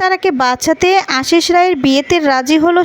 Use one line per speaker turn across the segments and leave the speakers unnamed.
তারাকে বাঁচাতে আশিস রায়ের বিয়েতে রাজি হলো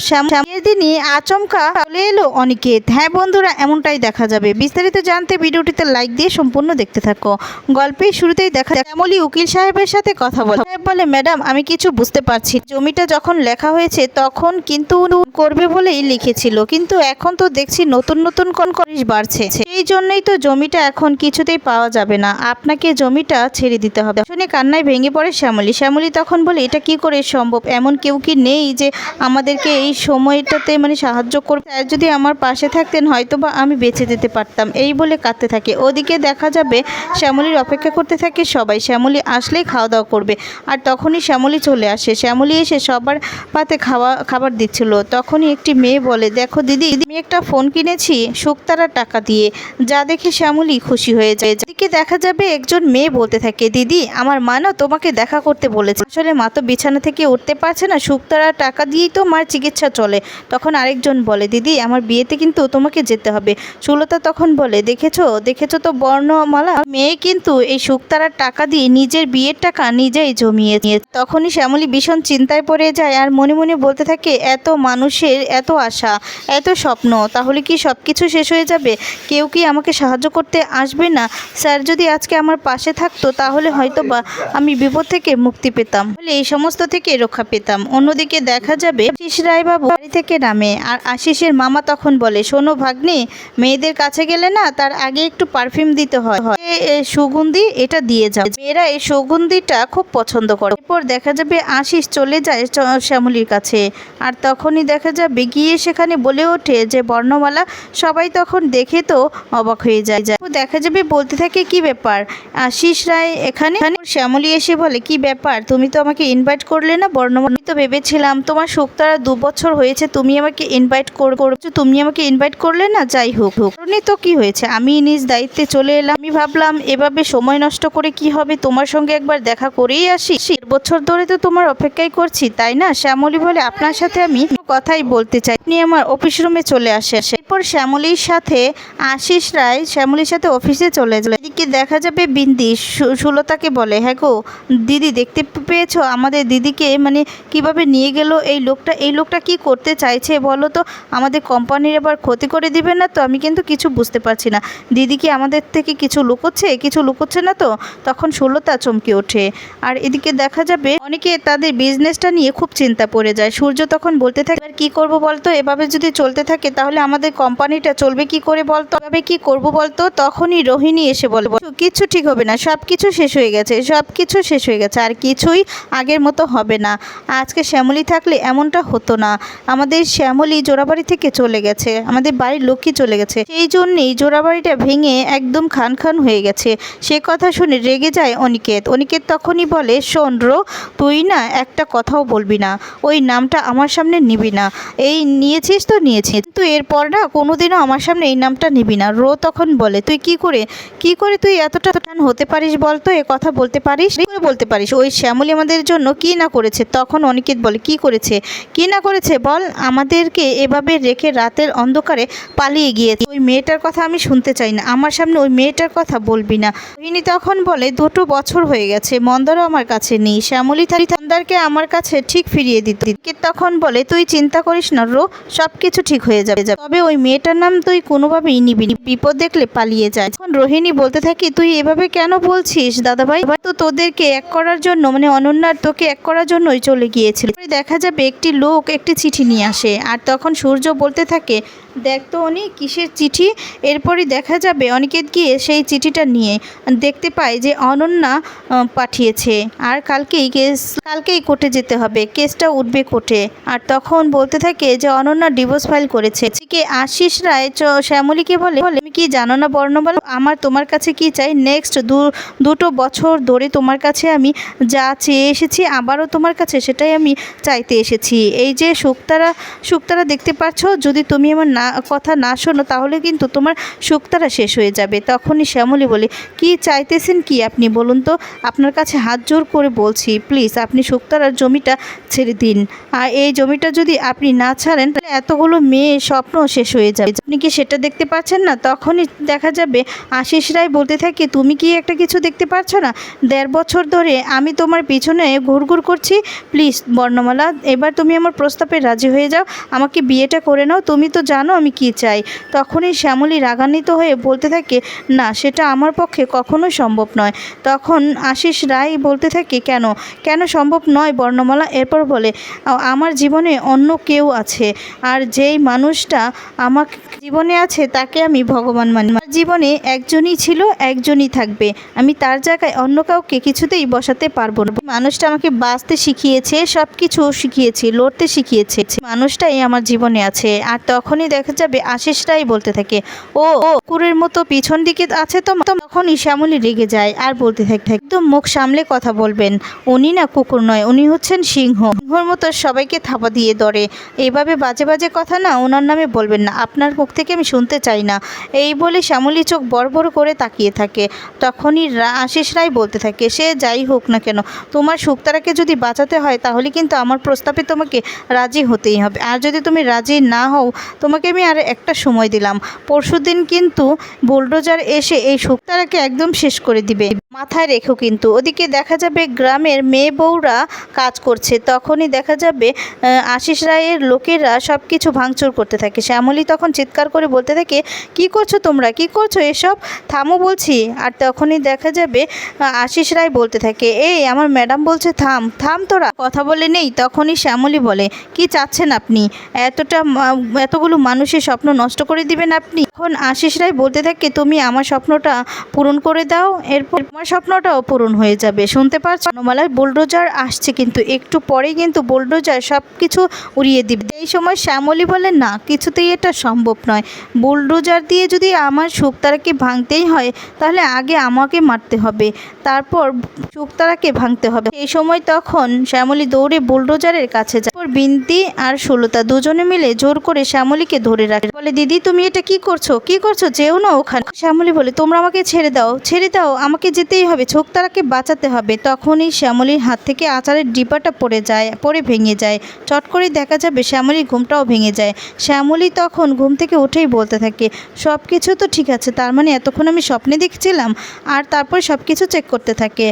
দিনই আচমকা চলে এলো অনিকেত। হ্যাঁ বন্ধুরা, এমনটাই দেখা যাবে। বিস্তারিত জানতে ভিডিওটিতে লাইক দিয়ে সম্পূর্ণ দেখতে থাকো। গল্পের শুরুতেই দেখা শ্যামলী উকিল সাহেবের সাথে কথা বলে। সাহেব বলে, ম্যাডাম, আমি কিছু বুঝতে পারছি জমিটা যখন লেখা হয়েছে, তখন কিন্তু করবে বলেই লিখেছিল। কিন্তু এখন তো দেখছি নতুন নতুন কোন করিস বাড়ছে। সেই জন্যই তো জমিটা এখন কিছুতেই পাওয়া যাবে না। আপনাকে জমিটা ছেড়ে দিতে হবে। শুনে কান্নায় ভেঙে পড়ে শ্যামলী। শ্যামলী তখন বলে, এটা কি করে সম্ভব। এমন কেউ কি নেই যে আমাদেরকে এই সময়টাতে মানে সাহায্য করবে? স্যার যদি আমার পাশে থাকতেন হয়তো বা আমি বেঁচে যেতে পারতাম। এই বলে কাঁদতে থাকে। ওদিকে দেখা যাবে শ্যামলীর অপেক্ষা করতে থাকে সবাই। শ্যামলী আসলেই খাওয়া দাওয়া করবে। আর তখনই শ্যামলী চলে আসে। শ্যামলী এসে সবার পাতে খাওয়া, খাবার দিচ্ছিল। তখনই একটি মেয়ে বলে, দেখো দিদি, আমি একটা ফোন কিনেছি শুক্তারা টাকা দিয়ে। যা দেখে শ্যামলী খুশি হয়ে যায়। এদিকে দেখা যাবে একজন মেয়ে বলতে থাকে, দিদি, আমার মা তোমাকে দেখা করতে বলেছে। আসলে মা তো বিছানা থেকে উঠতে পারছে না, শুক্তারা টাকা দিয়েই তো মার চিকিৎসা চলে। তখন আরেকজন বলে, দিদি, আমার বিয়েতে কিন্তু তোমাকে যেতে হবে। সুলতা তখন বলে, দেখেছ দেখেছ তো বর্ণমালা? মেয়ে কিন্তু এই শুক্তারার টাকা দিয়ে নিজের বিয়ের টাকা নিজেই জমিয়ে নিয়ে তখনই শ্যামলী ভীষণ চিন্তায় পড়ে যায় আর মনে মনে বলতে থাকে, এত মানুষের এত আশা, এত স্বপ্ন, তাহলে কি সব কিছু শেষ হয়ে যাবে? কেউ কি আমাকে সাহায্য করতে আসবে না? স্যার যদি আজকে আমার পাশে থাকতো, তাহলে হয়তো বা আমি বিপদ থেকে মুক্তি পেতাম। এই সমস্ত থেকে রক্ষা পেতাম। অন্যদিকে দেখা যাবে, আশিস রায়বাবু বাড়ি থেকে নামে। আর আশিসের মামা তখন বলে, শোনো ভাগ্নে, মেয়েদের কাছে গেলে না তার আগে একটু পারফিউম দিতে হয়। সুগন্ধি এটা দিয়ে যাও। মেয়েরা এই সুগন্ধিটা খুব পছন্দ করে। এরপর দেখা যাবে আশিস চলে যায় শ্যামলীর কাছে। আর তখনই দেখা যাবে গিয়ে সেখানে বলে ওঠে যে, বর্ণমালা সবাই তখন দেখে তো অবাক হয়ে যায়। যায় দেখা যাবে বলতে থাকে, কি ব্যাপার? আশিস রায় এখানে? শ্যামলী এসে বলে, কি ব্যাপার? তুমি তো আমাকে ইনভাইট করলে না বর্ণমালা আমি তো ভেবেছিলাম তোমার শুক্তারা দু বছর হয়েছে, তুমি আমাকে ইনভাইট করছ, তুমি আমাকে ইনভাইট করলে না যাই হোক। হোক তো কি হয়েছে? আমি নিজ দায়িত্বে চলে এলাম, আমি ভাবলাম এভাবে সময় নষ্ট করে কি হবে? তোমার সঙ্গে একবার দেখা করেই আসি। বছর ধরে তো তোমার অপেক্ষাই করছি, তাই না? শ্যামলী বলে, আপনার সাথে আমি কথাই বলতে চাই। আপনি আমার অফিস রুমে চলে আসে এরপর শ্যামলির সাথে আশিস রায় শ্যামলির সাথে অফিসে চলে যায়। এদিকে দেখা যাবে বিন্দি সুলতাকে বলে হ্যাঁ গো, দিদি দেখতে পেয়েছ? আমাদের দিদিকে মানে কীভাবে নিয়ে গেল এই লোকটা? এই লোকটা কি করতে চাইছে বলো তো? আমাদের কোম্পানির এবার ক্ষতি করে দিবে না তো? আমি কিন্তু কিছু বুঝতে পারছি না। দিদি কি আমাদের থেকে কিছু লুকোচ্ছে? কিছু লুকোচ্ছে না তো? তখন সুলতা চমকে ওঠে। আর এদিকে দেখা যাবে অনেকে তাদের বিজনেসটা নিয়ে খুব চিন্তা পড়ে যায়। সূর্য তখন বলতে থাকে আর কি করব বলতো? এভাবে যদি চলতে থাকে তাহলে আমাদের কোম্পানিটা চলবে কি করে বলতো? এভাবে কি করব বলতো? তখনই রোহিণী এসে বলে কিচ্ছু ঠিক হবে না সব কিছু শেষ হয়ে গেছে সব কিছু শেষ হয়ে গেছে, আর কিছুই আগের মতো হবে না। আজকে শ্যামলী থাকলে এমনটা হতো না। আমাদের শ্যামলী জোড়াবাড়ি থেকে চলে গেছে, আমাদের বাড়ির লক্ষ্মী চলে গেছে। সেই জন্যেই জোড়াবাড়িটা ভেঙে একদম খান খান হয়ে গেছে। সে কথা শুনে রেগে যায় অনিকেত। অনিকেত তখনই বলে, শোন রো, তুই না একটা কথাও বলবি না। ওই নামটা আমার সামনে নিবি না। এই নিয়েছিস তো নিয়েছিস। কিন্তু এরপর না কোনোদিনও আমার সামনে এই নামটা নিবি না। রো তখন বলে, তুই কি করে কি করে তুই এতটা টান হতে পারিস বলতো এ কথা বলতে পারিস? করে বলতে পারিস? ওই শ্যামলী আমাদের জন্য কি না করেছে? তখন অনিকেত বলে, কি করেছে? কি না করেছে বল? আমাদেরকে এভাবে রেখে রাতের অন্ধকারে পালিয়ে গিয়েছে। ওই মেয়েটার কথা আমি শুনতে চাই না। আমার সামনে ওই মেয়েটার কথা বলবি না। রোহিণী তখন বলে, দুটো বছর হয়ে গেছে, মন্দারও আমার কাছে নেই। শ্যামলী থাকি মন্দারকে আমার কাছে ঠিক ফিরিয়ে দিত। তখন বলে, তুই চিন্তা করিস না রো সব কিছু ঠিক হয়ে যাবে। তবে ওই মেয়েটার নাম তুই কোনোভাবেই নিবি। বিপদ দেখলে পালিয়ে যায়। তখন রোহিণী বলতে থাকি, তুই এভাবে কেন বলছিস দাদাভাই? তো তোদেরকে এক করার জন্য মানে অনন্যার তোকে এক করার জন্যই চলে গিয়েছিল। দেখা যাবে একটি লোক একটি চিঠি নিয়ে আসে। আর তখন সূর্য বলতে থাকে, দেখ তো উনি কিসের চিঠি? এরপরই দেখা যাবে অনিকেত গিয়ে সেই চিঠিটা নিয়ে দেখতে পায় যে অনন্যা পাঠিয়েছে। আর কালকেই কেস, কালকেই কোর্টে যেতে হবে। কেসটা উঠবে কোর্টে। আর তখন বলতে থাকে যে অনন্যা ডিভোর্স ফাইল করেছে। এদিকে আশিস রায়, চ, শ্যামলীকে বলে তুমি কি জানো না বর্ণমালা আমার তোমার কাছে কি চাই? নেক্সট দুটো বছর ধরে তোমার কাছে আমি যা চেয়ে এসেছি, আবারও তোমার কাছে সেটাই আমি চাইতে এসেছি। এই যে শুক্তারা শুক্তারা দেখতে পাচ্ছ, যদি তুমি আমার না না কথা না শোনো, তাহলে কিন্তু তোমার শুক্তারা শেষ হয়ে যাবে। তখনই শ্যামলী বলে, কি চাইতেছেন কি আপনি বলুন তো? আপনার কাছে হাত জোর করে বলছি প্লিজ আপনি শুক্তারার জমিটা ছেড়ে দিন। আর এই জমিটা যদি আপনি না ছাড়েন, তাহলে এতগুলো মেয়ে স্বপ্ন শেষ হয়ে যাবে। আপনি কি সেটা দেখতে পাচ্ছেন না, তখনই দেখা যাবে, আশিস রায় বলতে থাকে, তুমি কি একটা কিছু দেখতে পাচ্ছ না? দেড় বছর ধরে আমি তোমার পিছনে ঘুরঘুর করছি। প্লিজ, বর্ণমালা, এবার তুমি আমার প্রস্তাবে রাজি হয়ে যাও। আমাকে বিয়েটা করে নাও। তুমি তো জানো আমি কি চাই। তখনই শ্যামলী রাগান্বিত হয়ে বলতে থাকে, না, সেটা আমার পক্ষে কখনোই সম্ভব নয়। তখন আশিস রায় বলতে থাকে, কেন? কেন সম্ভব নয়? বর্ণমালা এরপর বলে, আমার জীবনে অন্য কেউ আছে, আর যেই মানুষটা আমার জীবনে আছে, তাকে আমি ভগবান মানি। আমার জীবনে একজনই ছিল, একজনই থাকবে। আমি তার জায়গায় অন্য কাউকে কিছুতেই বসাতে পারব না। মানুষটা আমাকে বাঁচতে শিখিয়েছে সব কিছু শিখিয়েছে, লড়তে শিখিয়েছে। মানুষটাই আমার জীবনে আছে, আর তখনই দেখা যাবে আশিস রায় বলতে থাকে, ও ও, কুকুরের মতো পিছন দিকে আছে তো? তখনই শ্যামলী রেগে যায় আর বলতে থাকে একদম মুখ সামলে কথা বলবেন। উনি না কুকুর নয়, উনি হচ্ছেন সিংহ। সিংহর মতো সবাইকে থাপা দিয়ে ধরে। এভাবে বাজে বাজে কথা না ওনার নামে বলবেন না, আপনার মুখ থেকে আমি শুনতে চাই না। এই বলে শ্যামলী চোখ বড় করে তাকিয়ে থাকে। তখনই আশিস রায় বলতে থাকে, সে যাই হোক না কেন, তোমার শুক্তারাকে যদি বাঁচাতে হয়, তাহলে কিন্তু আমার প্রস্তাবে তোমাকে রাজি হতেই হবে। আর যদি তুমি রাজি না হও, তোমাকে আমি আর একটা সময় দিলাম। পরশুদিন কিন্তু বুলডোজার এসে এই শুক্তারাকে একদম শেষ করে দিবে। মাথায় রেখো কিন্তু। ওদিকে দেখা যাবে গ্রামের মেয়ে বউরা কাজ করছে। তখনই দেখা যাবে আশিস রায়ের লোকেরা সব কিছু ভাঙচুর করতে থাকে। শ্যামলী তখন চিৎকার করে বলতে থাকে, কি করছ তোমরা? কি করছ এসব? থামো বলছি। আর তখনই দেখা যাবে আশিস রায় বলতে থাকে, এই, আমার ম্যাডাম বলছে থাম থাম তোরা। কথা বলে নেই, তখনই শ্যামলী বলে, কি চাচ্ছেন আপনি? এতটা এতগুলো মানুষের স্বপ্ন নষ্ট করে দিবেন আপনি? এখন আশিস রায় বলতে থাকে, তুমি আমার স্বপ্নটা পূরণ করে দাও। এরপর তোমার স্বপ্নটাও পূরণ হয়ে যাবে। শুনতে পারছ? বনমালায় বুলডোজার আসছে কিন্তু একটু পরেই কিন্তু বুলডোজার সব কিছু উড়িয়ে দিবে। এই সময় শ্যামলী বলে, না, কিছুতেই এটা সম্ভব নয়। বুলডোজার দিয়ে যদি আমার শুকতারাকে ভাঙতেই হয়, তাহলে আগে আমাকে মারতে হবে। তারপর শুকতারাকে ভাঙতে হবে। এই সময় তখন শ্যামলী দৌড়ে বুলডোজারের কাছে যায়। বিনতি আর সুলতা দুজনে মিলে জোর করে শ্যামলীকে ধরে রাখে। বলে, দিদি, তুমি এটা কি করছ? কি করছ? যেও না ওখানে। শ্যামলী বলে, তোমরা আমাকে ছেড়ে দাও ছেড়ে দাও, আমাকে যেতেই হবে। ছোকতারাকে বাঁচাতে হবে। তখনই শ্যামলীর হাত থেকে আচারের ডিবাটা পড়ে যায়, পড়ে ভেঙে যায়। চট করেই দেখা যাবে শ্যামলীর ঘুমটাও ভেঙে যায়। শ্যামলী তখন ঘুম থেকে উঠেই বলতে থাকে সব কিছু তো ঠিক আছে, তার মানে এতক্ষণ আমি স্বপ্নে দেখছিলাম, আর তারপর সব কিছু চেক করতে থাকে।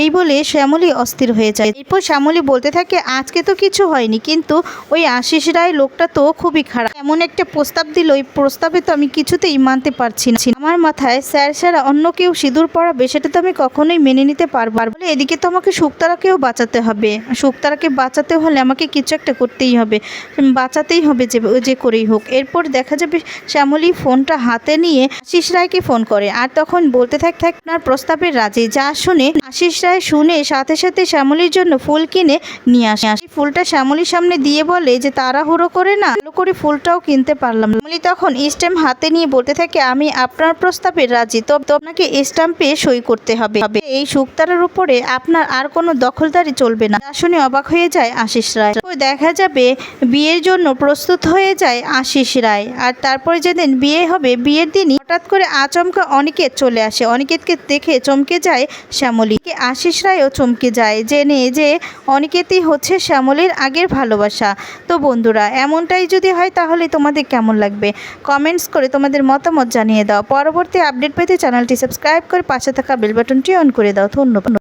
এই বলে শ্যামলী অস্থির হয়ে যায়। এরপর শ্যামলী বলতে থাকে, আজকে তো কিছু হয়নি, কিন্তু ওই আশিস রায় লোকটা তো খুবই খারাপ। এমন একটা প্রস্তাব দিল ওই প্রস্তাবে তো আমি কিছুতেই মানতে পারছি না। আমার মাথায়, স্যার স্যার, অন্য কেউ সিঁদুর পড়াবে সেটা তো আমি কখনোই মেনে নিতে পারব এদিকে তো আমাকে শুক্তারাকেও বাঁচাতে হবে। শুক্তারাকে বাঁচাতে হলে আমাকে কিছু একটা করতেই হবে। বাঁচাতেই হবে যে যে করেই হোক। এরপর দেখা যাবে শ্যামলী ফোনটা হাতে নিয়ে আশিস রায়কে ফোন করে। আর তখন বলতে থাক থাক, আপনার প্রস্তাবের রাজি। যা শুনে আশিস রায় শুনে সাথে সাথে শ্যামলীর জন্য ফুল কিনে নিয়ে আসে। ফুলটা শ্যামলীর সামনে দিয়ে বলে যে, তাড়াহুড়ো করে না, ভালো করে ফুলটাও কিনতে পারলাম। শ্যামলী তখন স্ট্যাম্প হাতে নিয়ে বলতে থাকে, আমি আপনার প্রস্তাবে রাজি। তো আপনাকে স্ট্যাম্পে সই করতে হবে। এই শুকতারার উপরে আপনার আর কোনো দখলদারি চলবে না। যা শুনে অবাক হয়ে যায় আশিস রায়। তো দেখা যাবে বিয়ের জন্য প্রস্তুত হয়ে যায় আশিস রায়। আর তারপরে যেদিন বিয়ে হবে, বিয়ের দিনই হঠাৎ করে আচমকা অনিকেত চলে আসে। অনিকেতকে দেখে চমকে যায় শ্যামলী। আশিস রায়ও চমকে যায়, জেনে যে অনিকেতই হচ্ছে শ্যামলীর আগের ভালোবাসা। তো বন্ধুরা, এমনটাই যদি হয় তাহলে তোমাদের কেমন লাগবে? কমেন্টস করে তোমাদের মতামত জানিয়ে দাও। পরবর্তী আপডেট পেতে চ্যানেলটি সাবস্ক্রাইব করে পাশে থাকা বেল বাটনটি অন করে দাও। ধন্যবাদ।